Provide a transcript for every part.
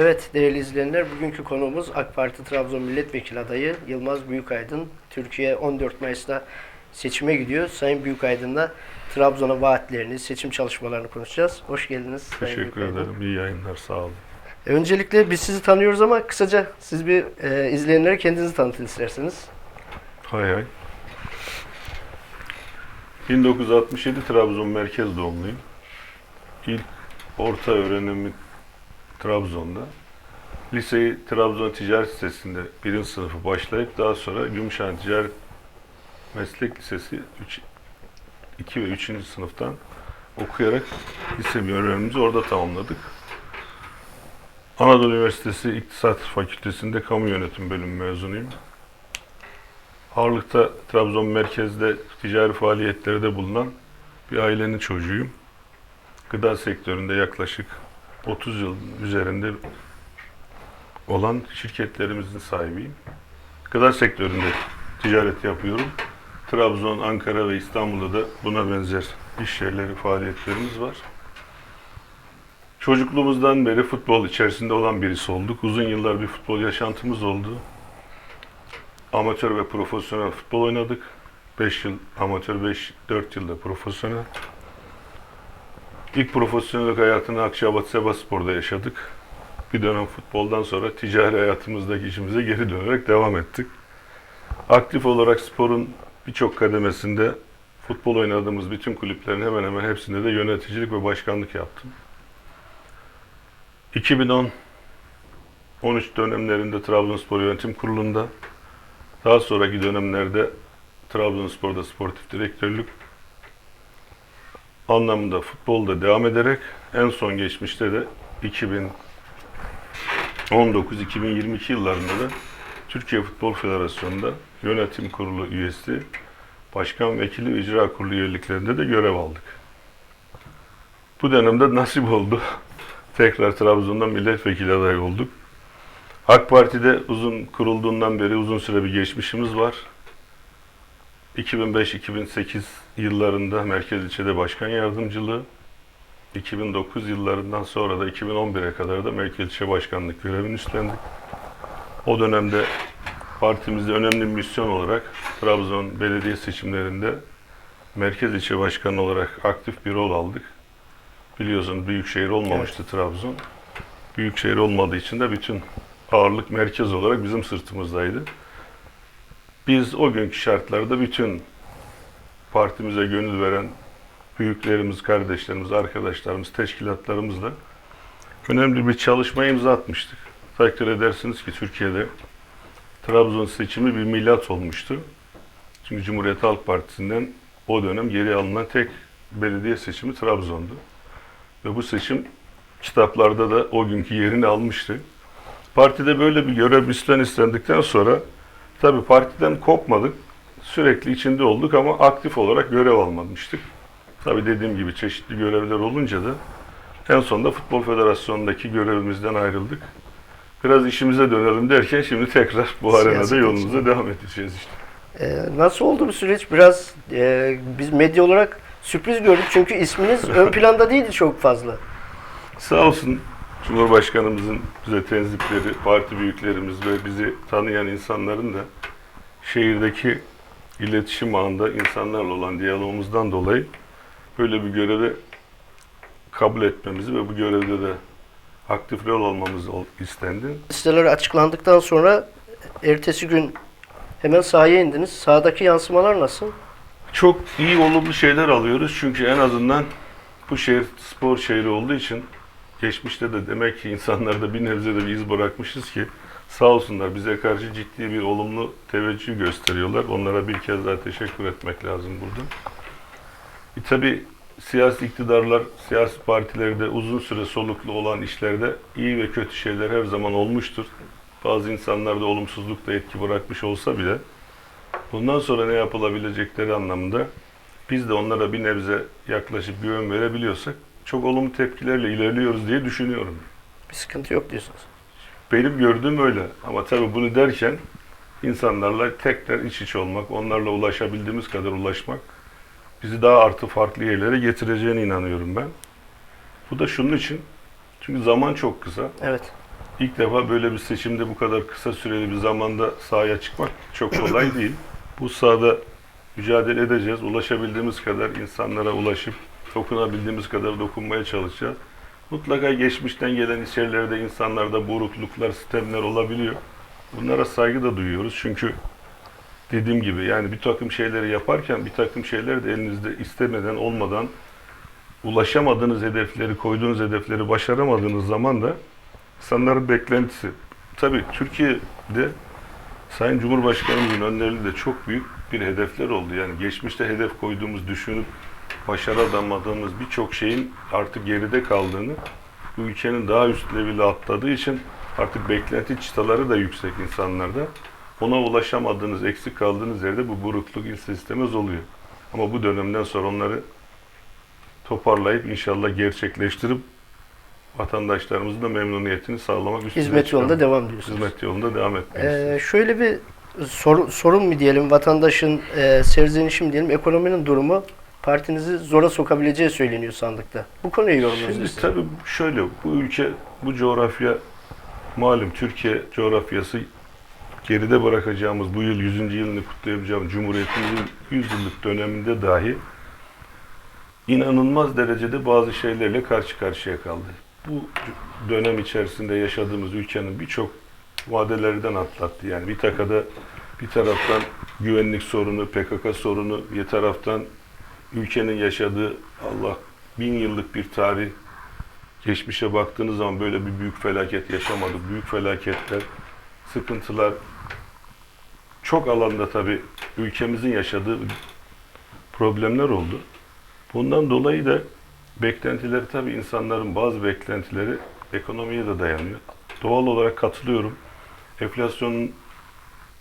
Evet değerli izleyenler bugünkü konuğumuz AK Parti Trabzon Milletvekili adayı Yılmaz Büyükaydın. Türkiye 14 Mayıs'ta seçime gidiyor. Sayın Büyükaydın'la Trabzon'a vaatlerini, seçim çalışmalarını konuşacağız. Hoş geldiniz. Sayın Teşekkür Büyükaydın. ederim. İyi yayınlar. Sağ olun. Öncelikle biz sizi tanıyoruz ama kısaca siz bir e, izleyenlere kendinizi tanıtın isterseniz. Hay hay. 1967 Trabzon merkez doğumluyum. İlk orta öğrenimi Trabzon'da. Liseyi Trabzon Ticaret Lisesi'nde birinci sınıfı başlayıp daha sonra Gümüşhane Ticaret Meslek Lisesi 3, 2 ve 3. sınıftan okuyarak lise öğrenimimizi orada tamamladık. Anadolu Üniversitesi İktisat Fakültesi'nde Kamu Yönetim Bölümü mezunuyum. Ağırlıkta Trabzon merkezde ticari faaliyetlerde bulunan bir ailenin çocuğuyum. Gıda sektöründe yaklaşık 30 yıl üzerinde olan şirketlerimizin sahibiyim. Gıda sektöründe ticaret yapıyorum. Trabzon, Ankara ve İstanbul'da da buna benzer iş yerleri, faaliyetlerimiz var. Çocukluğumuzdan beri futbol içerisinde olan birisi olduk. Uzun yıllar bir futbol yaşantımız oldu. Amatör ve profesyonel futbol oynadık. 5 yıl amatör, 5 4 yılda profesyonel. İlk profesyonellik hayatını Akçabat Sebaspor'da yaşadık. Bir dönem futboldan sonra ticari hayatımızdaki işimize geri dönerek devam ettik. Aktif olarak sporun birçok kademesinde futbol oynadığımız bütün kulüplerin hemen hemen hepsinde de yöneticilik ve başkanlık yaptım. 2010 13 dönemlerinde Trabzonspor Yönetim Kurulu'nda daha sonraki dönemlerde Trabzonspor'da sportif direktörlük anlamında futbolda devam ederek en son geçmişte de 2019-2022 yıllarında da Türkiye Futbol Federasyonu'nda yönetim kurulu üyesi, başkan vekili ve icra kurulu üyeliklerinde de görev aldık. Bu dönemde nasip oldu. Tekrar Trabzon'da milletvekili adayı olduk. AK Parti'de uzun kurulduğundan beri uzun süre bir geçmişimiz var. 2005-2008 yıllarında Merkez İlçede Başkan Yardımcılığı, 2009 yıllarından sonra da 2011'e kadar da Merkez İlçe Başkanlık görevini üstlendik. O dönemde partimizde önemli bir misyon olarak Trabzon belediye seçimlerinde Merkez İlçe Başkanı olarak aktif bir rol aldık. Biliyorsunuz büyükşehir olmamıştı Trabzon. Büyükşehir olmadığı için de bütün ağırlık merkez olarak bizim sırtımızdaydı. Biz o günkü şartlarda bütün partimize gönül veren büyüklerimiz, kardeşlerimiz, arkadaşlarımız, teşkilatlarımızla önemli bir çalışma imza atmıştık. Takdir edersiniz ki Türkiye'de Trabzon seçimi bir milat olmuştu. Çünkü Cumhuriyet Halk Partisi'nden o dönem geri alınan tek belediye seçimi Trabzon'du. Ve bu seçim kitaplarda da o günkü yerini almıştı. Partide böyle bir görev üstlen istendikten sonra tabii partiden kopmadık. Sürekli içinde olduk ama aktif olarak görev almamıştık. Tabii dediğim gibi çeşitli görevler olunca da en sonunda Futbol Federasyonu'ndaki görevimizden ayrıldık. Biraz işimize dönelim derken şimdi tekrar bu arenada Siyasete yolumuza devam edeceğiz işte. E, nasıl oldu bu süreç? Biraz e, biz medya olarak sürpriz gördük çünkü isminiz ön planda değildi çok fazla. Sağ olsun Cumhurbaşkanımızın bize tenzipleri, parti büyüklerimiz ve bizi tanıyan insanların da şehirdeki iletişim ağında insanlarla olan diyalogumuzdan dolayı böyle bir görevi kabul etmemizi ve bu görevde de aktif rol almamız istendi. Listeler açıklandıktan sonra ertesi gün hemen sahaya indiniz. Sahadaki yansımalar nasıl? Çok iyi olumlu şeyler alıyoruz çünkü en azından bu şehir spor şehri olduğu için geçmişte de demek ki insanlarda bir nebze de bir iz bırakmışız ki sağ olsunlar bize karşı ciddi bir olumlu teveccüh gösteriyorlar. Onlara bir kez daha teşekkür etmek lazım burada. E tabi siyasi iktidarlar, siyasi partilerde uzun süre soluklu olan işlerde iyi ve kötü şeyler her zaman olmuştur. Bazı insanlarda olumsuzluk da etki bırakmış olsa bile bundan sonra ne yapılabilecekleri anlamında biz de onlara bir nebze yaklaşıp güven verebiliyorsak çok olumlu tepkilerle ilerliyoruz diye düşünüyorum. Bir sıkıntı yok diyorsunuz. Benim gördüğüm öyle. Ama tabii bunu derken insanlarla tekrar iç içe olmak, onlarla ulaşabildiğimiz kadar ulaşmak bizi daha artı farklı yerlere getireceğine inanıyorum ben. Bu da şunun için. Çünkü zaman çok kısa. Evet. ilk defa böyle bir seçimde bu kadar kısa süreli bir zamanda sahaya çıkmak çok kolay değil. Bu sahada mücadele edeceğiz. Ulaşabildiğimiz kadar insanlara ulaşıp dokunabildiğimiz kadar dokunmaya çalışacağız. Mutlaka geçmişten gelen içerilerde insanlarda burukluklar, sistemler olabiliyor. Bunlara saygı da duyuyoruz. Çünkü dediğim gibi yani bir takım şeyleri yaparken bir takım şeyler de elinizde istemeden, olmadan ulaşamadığınız hedefleri, koyduğunuz hedefleri başaramadığınız zaman da insanların beklentisi. Tabii Türkiye'de Sayın Cumhurbaşkanımızın önlerinde de çok büyük bir hedefler oldu. Yani geçmişte hedef koyduğumuz, düşünüp başaramadığımız birçok şeyin artık geride kaldığını, bu ülkenin daha üst leveli atladığı için artık beklenti çıtaları da yüksek insanlarda. Ona ulaşamadığınız, eksik kaldığınız yerde bu burukluk ister istemez oluyor. Ama bu dönemden sonra onları toparlayıp inşallah gerçekleştirip vatandaşlarımızın da memnuniyetini sağlamak üstüne Hizmet çıkalım. yolunda devam diyorsunuz. Hizmet yolunda devam etmeyiz. Ee, şöyle bir sor- sorun mu diyelim, vatandaşın e, serzenişi mi diyelim, ekonominin durumu partinizi zora sokabileceği söyleniyor sandıkta. Bu konuyu yorumluyoruz. Şimdi tabii şöyle, bu ülke, bu coğrafya malum Türkiye coğrafyası geride bırakacağımız bu yıl 100. yılını kutlayabileceğimiz Cumhuriyetimizin 100 yıllık döneminde dahi inanılmaz derecede bazı şeylerle karşı karşıya kaldı. Bu dönem içerisinde yaşadığımız ülkenin birçok vadelerden atlattı. Yani bir takada bir taraftan güvenlik sorunu, PKK sorunu, bir taraftan ülkenin yaşadığı Allah bin yıllık bir tarih geçmişe baktığınız zaman böyle bir büyük felaket yaşamadık. Büyük felaketler, sıkıntılar çok alanda tabii ülkemizin yaşadığı problemler oldu. Bundan dolayı da beklentileri tabii insanların bazı beklentileri ekonomiye de dayanıyor. Doğal olarak katılıyorum. Enflasyonun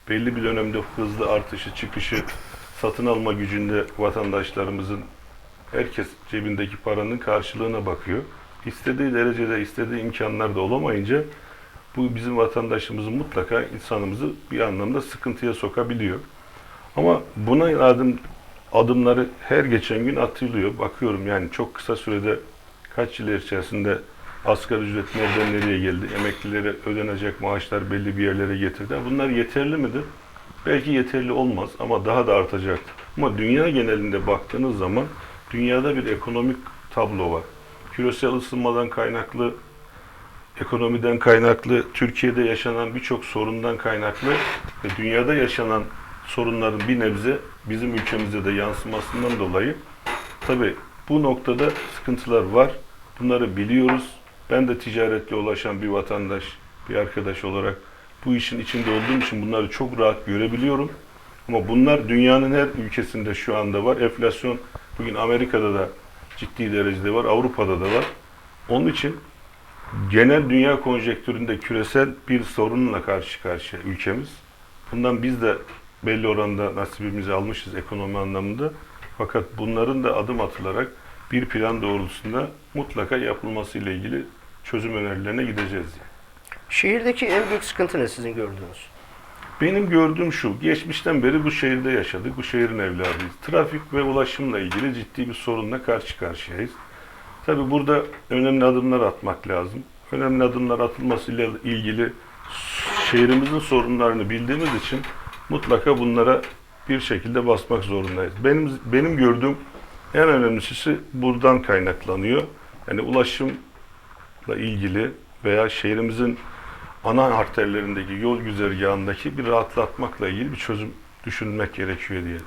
belli bir dönemde hızlı artışı, çıkışı, satın alma gücünde vatandaşlarımızın herkes cebindeki paranın karşılığına bakıyor. İstediği derecede, istediği imkanlarda olamayınca bu bizim vatandaşımızın mutlaka insanımızı bir anlamda sıkıntıya sokabiliyor. Ama buna adım adımları her geçen gün atılıyor. Bakıyorum yani çok kısa sürede kaç yıl içerisinde asgari ücret nereden nereye geldi? Emeklilere ödenecek maaşlar belli bir yerlere getirdi. Bunlar yeterli midir? Belki yeterli olmaz ama daha da artacaktır. Ama dünya genelinde baktığınız zaman dünyada bir ekonomik tablo var. Küresel ısınmadan kaynaklı, ekonomiden kaynaklı, Türkiye'de yaşanan birçok sorundan kaynaklı ve dünyada yaşanan sorunların bir nebze bizim ülkemize de yansımasından dolayı tabi bu noktada sıkıntılar var. Bunları biliyoruz. Ben de ticaretle ulaşan bir vatandaş, bir arkadaş olarak bu işin içinde olduğum için bunları çok rahat görebiliyorum. Ama bunlar dünyanın her ülkesinde şu anda var. Enflasyon bugün Amerika'da da ciddi derecede var, Avrupa'da da var. Onun için genel dünya konjektüründe küresel bir sorunla karşı karşıya ülkemiz. Bundan biz de belli oranda nasibimizi almışız ekonomi anlamında. Fakat bunların da adım atılarak bir plan doğrultusunda mutlaka yapılması ile ilgili çözüm önerilerine gideceğiz. Yani. Şehirdeki en büyük sıkıntı ne sizin gördüğünüz? Benim gördüğüm şu, geçmişten beri bu şehirde yaşadık, bu şehrin evladıyız. Trafik ve ulaşımla ilgili ciddi bir sorunla karşı karşıyayız. Tabi burada önemli adımlar atmak lazım. Önemli adımlar atılmasıyla ilgili şehrimizin sorunlarını bildiğimiz için mutlaka bunlara bir şekilde basmak zorundayız. Benim benim gördüğüm en önemlisi buradan kaynaklanıyor. Yani ulaşımla ilgili veya şehrimizin ana arterlerindeki yol güzergahındaki bir rahatlatmakla ilgili bir çözüm düşünmek gerekiyor diye.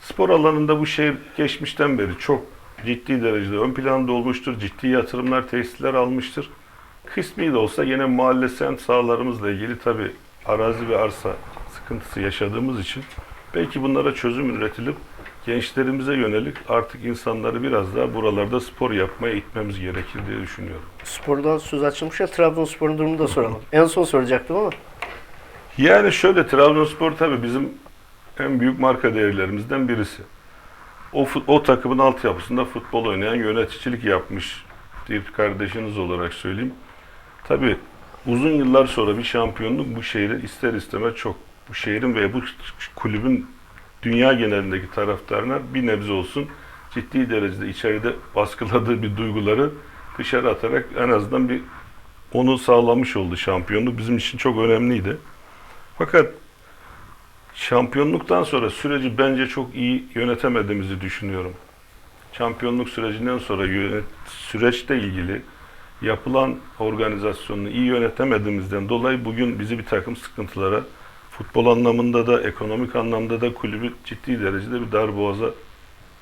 Spor alanında bu şehir geçmişten beri çok ciddi derecede ön planda olmuştur. Ciddi yatırımlar, tesisler almıştır. Kısmi de olsa yine mahalle semt sahalarımızla ilgili tabi arazi ve arsa sıkıntısı yaşadığımız için belki bunlara çözüm üretilip gençlerimize yönelik artık insanları biraz daha buralarda spor yapmaya itmemiz gerekir diye düşünüyorum. Spordan söz açılmışken Trabzonspor'un durumunu da soralım. En son soracaktım ama Yani şöyle Trabzonspor tabii bizim en büyük marka değerlerimizden birisi. O, o takımın altyapısında futbol oynayan yöneticilik yapmış bir kardeşiniz olarak söyleyeyim. Tabii uzun yıllar sonra bir şampiyonluk bu şehre ister istemez çok bu şehrin ve bu kulübün dünya genelindeki taraftarına bir nebze olsun ciddi derecede içeride baskıladığı bir duyguları dışarı atarak en azından bir onu sağlamış oldu şampiyonluk. Bizim için çok önemliydi. Fakat şampiyonluktan sonra süreci bence çok iyi yönetemediğimizi düşünüyorum. Şampiyonluk sürecinden sonra yönet, süreçte ilgili yapılan organizasyonunu iyi yönetemediğimizden dolayı bugün bizi bir takım sıkıntılara futbol anlamında da ekonomik anlamda da kulübü ciddi derecede bir darboğaza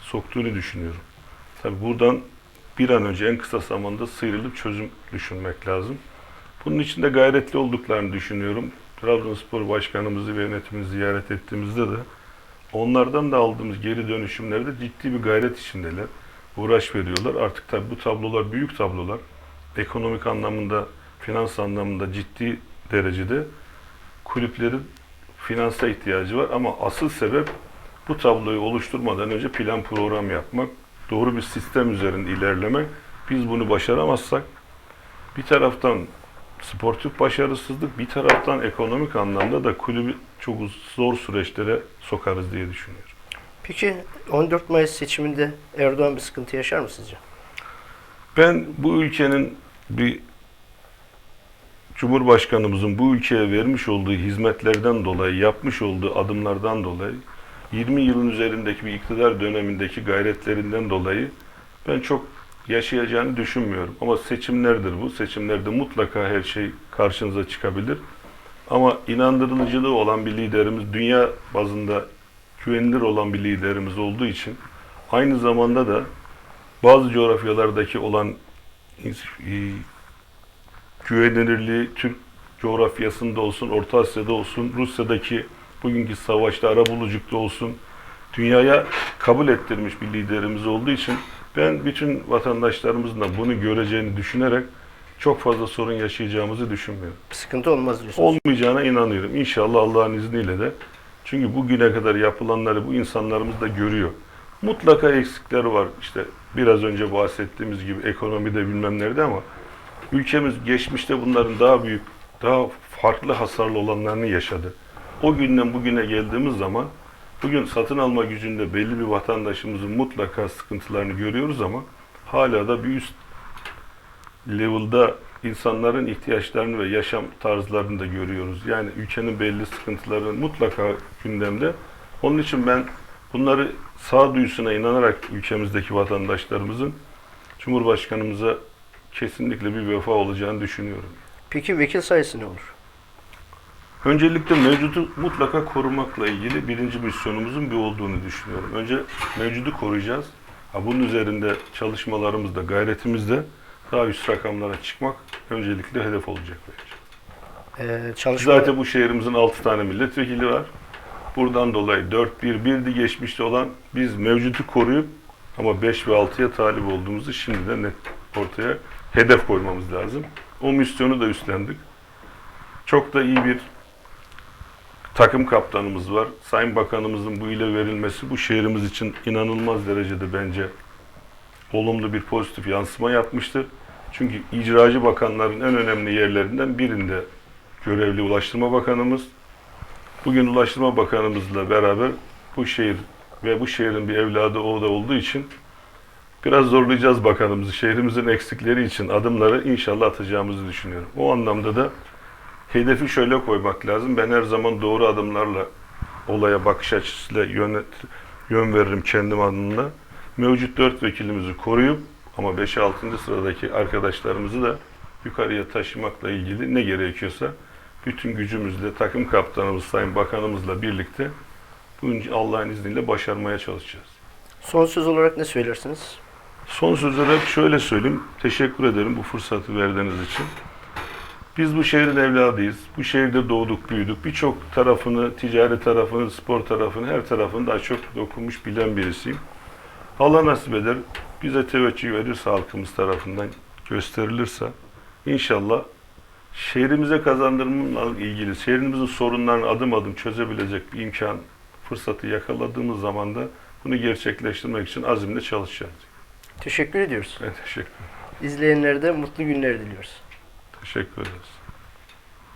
soktuğunu düşünüyorum. Tabii buradan bir an önce en kısa zamanda sıyrılıp çözüm düşünmek lazım. Bunun için de gayretli olduklarını düşünüyorum. Trabzonspor Başkanımızı ve yönetimini ziyaret ettiğimizde de onlardan da aldığımız geri dönüşümlerde ciddi bir gayret içindeler. Uğraş veriyorlar. Artık tabii bu tablolar büyük tablolar. Ekonomik anlamında, finans anlamında ciddi derecede kulüplerin finansa ihtiyacı var ama asıl sebep bu tabloyu oluşturmadan önce plan program yapmak, doğru bir sistem üzerinde ilerlemek. Biz bunu başaramazsak bir taraftan sportif başarısızlık, bir taraftan ekonomik anlamda da kulübü çok zor süreçlere sokarız diye düşünüyorum. Peki 14 Mayıs seçiminde Erdoğan bir sıkıntı yaşar mı sizce? Ben bu ülkenin bir Cumhurbaşkanımızın bu ülkeye vermiş olduğu hizmetlerden dolayı, yapmış olduğu adımlardan dolayı, 20 yılın üzerindeki bir iktidar dönemindeki gayretlerinden dolayı ben çok yaşayacağını düşünmüyorum. Ama seçimlerdir bu. Seçimlerde mutlaka her şey karşınıza çıkabilir. Ama inandırıcılığı olan bir liderimiz, dünya bazında güvenilir olan bir liderimiz olduğu için aynı zamanda da bazı coğrafyalardaki olan güvenilirliği Türk coğrafyasında olsun, Orta Asya'da olsun, Rusya'daki bugünkü savaşta arabulucukta olsun dünyaya kabul ettirmiş bir liderimiz olduğu için ben bütün vatandaşlarımızın da bunu göreceğini düşünerek çok fazla sorun yaşayacağımızı düşünmüyorum. Sıkıntı olmaz diyorsunuz. Olmayacağına inanıyorum. İnşallah Allah'ın izniyle de. Çünkü bugüne kadar yapılanları bu insanlarımız da görüyor. Mutlaka eksikleri var. İşte biraz önce bahsettiğimiz gibi ekonomide bilmem nerede ama ülkemiz geçmişte bunların daha büyük, daha farklı hasarlı olanlarını yaşadı. O günden bugüne geldiğimiz zaman bugün satın alma gücünde belli bir vatandaşımızın mutlaka sıkıntılarını görüyoruz ama hala da bir üst level'da insanların ihtiyaçlarını ve yaşam tarzlarını da görüyoruz. Yani ülkenin belli sıkıntıları mutlaka gündemde. Onun için ben bunları sağduyusuna inanarak ülkemizdeki vatandaşlarımızın Cumhurbaşkanımıza kesinlikle bir vefa olacağını düşünüyorum. Peki vekil sayısı ne olur? Öncelikle mevcudu mutlaka korumakla ilgili birinci misyonumuzun bir olduğunu düşünüyorum. Önce mevcudu koruyacağız. Ha, bunun üzerinde çalışmalarımızda, gayretimizde daha üst rakamlara çıkmak öncelikle hedef olacak bence. Ee, çalışma... Zaten bu şehrimizin 6 tane milletvekili var. Buradan dolayı 4-1-1'di geçmişte olan biz mevcudu koruyup ama 5 ve 6'ya talip olduğumuzu şimdiden net ortaya hedef koymamız lazım. O misyonu da üstlendik. Çok da iyi bir takım kaptanımız var. Sayın Bakanımızın bu ile verilmesi bu şehrimiz için inanılmaz derecede bence olumlu bir pozitif yansıma yapmıştır. Çünkü icracı bakanların en önemli yerlerinden birinde görevli Ulaştırma Bakanımız. Bugün Ulaştırma Bakanımızla beraber bu şehir ve bu şehrin bir evladı o da olduğu için biraz zorlayacağız bakanımızı. Şehrimizin eksikleri için adımları inşallah atacağımızı düşünüyorum. O anlamda da hedefi şöyle koymak lazım. Ben her zaman doğru adımlarla olaya bakış açısıyla yönet, yön veririm kendim adına. Mevcut dört vekilimizi koruyup ama 5-6. sıradaki arkadaşlarımızı da yukarıya taşımakla ilgili ne gerekiyorsa bütün gücümüzle takım kaptanımız Sayın Bakanımızla birlikte bunu Allah'ın izniyle başarmaya çalışacağız. Son söz olarak ne söylersiniz? Son söz olarak şöyle söyleyeyim. Teşekkür ederim bu fırsatı verdiğiniz için. Biz bu şehrin evladıyız. Bu şehirde doğduk, büyüdük. Birçok tarafını, ticari tarafını, spor tarafını, her tarafını daha çok dokunmuş, bilen birisiyim. Allah nasip eder, bize teveccüh verirse halkımız tarafından gösterilirse inşallah şehrimize kazandırmamla ilgili, şehrimizin sorunlarını adım adım çözebilecek bir imkan, fırsatı yakaladığımız zaman da bunu gerçekleştirmek için azimle çalışacağız. Teşekkür ediyoruz. Ben teşekkür, İzleyenlere de mutlu günler diliyoruz. teşekkür ederiz.